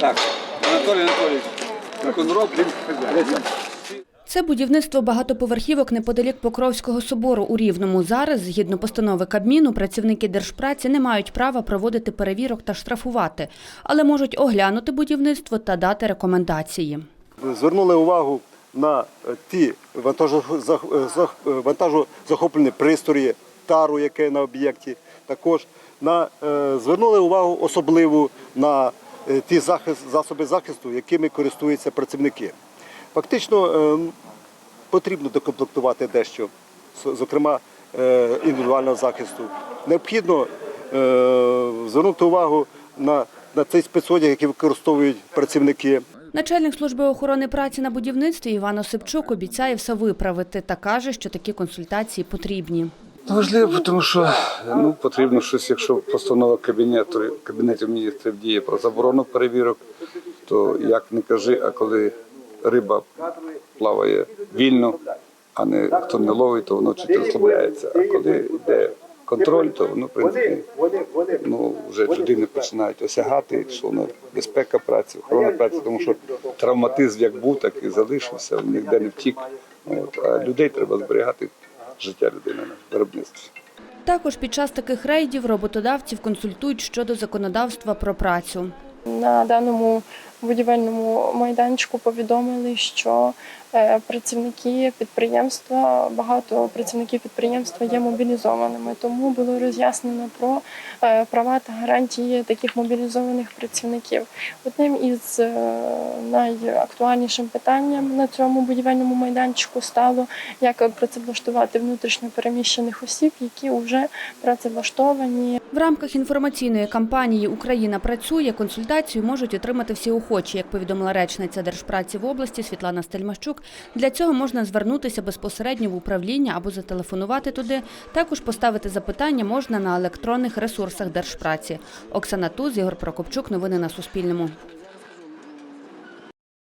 Так, Анатолій Анатолійович, Конроб, він хазяїн. Це будівництво багатоповерхівок неподалік Покровського собору у Рівному. Зараз, згідно постанови Кабміну, працівники держпраці не мають права проводити перевірок та штрафувати, але можуть оглянути будівництво та дати рекомендації. звернули увагу на е, ті е, е, вантажозахоплені пристрої, тару, яке на об'єкті. Також на, звернули увагу особливу на ті захист, засоби захисту, якими користуються працівники. Фактично е, потрібно докомплектувати дещо, зокрема е, індивідуального захисту. Необхідно е, звернути увагу на, на цей спецодяг, який використовують працівники. Начальник служби охорони праці на будівництві Іван Осипчук обіцяє все виправити та каже, що такі консультації потрібні. Ну, Важливо, тому що ну, потрібно щось, якщо постанова кабінету, кабінету міністрів діє про заборону перевірок, то як не кажи, а коли риба плаває вільно, а не хто не ловить, то воно чуть розслабляється. А коли йде контроль, то воно, в принципі, ну, вже людини починають осягати, що воно безпека праці, охорона праці, тому що травматизм як був, так і залишився, ніде не втік. От. А людей треба зберігати життя людини на виробництві. Також під час таких рейдів роботодавців консультують щодо законодавства про працю. На даному будівельному майданчику повідомили, що е, працівники підприємства, багато працівників підприємства є мобілізованими. Тому було роз'яснено про е, права та гарантії таких мобілізованих працівників. Одним із е, найактуальнішим питанням на цьому будівельному майданчику стало як працевлаштувати внутрішньо переміщених осіб, які вже працевлаштовані В рамках інформаційної кампанії Україна працює консультацію можуть отримати всі охочі, як повідомила речниця Держпраці в області Світлана Стельмащук. Для цього можна звернутися безпосередньо в управління або зателефонувати туди. Також поставити запитання можна на електронних ресурсах Держпраці. Оксана Туз, Ігор Прокопчук. Новини на Суспільному.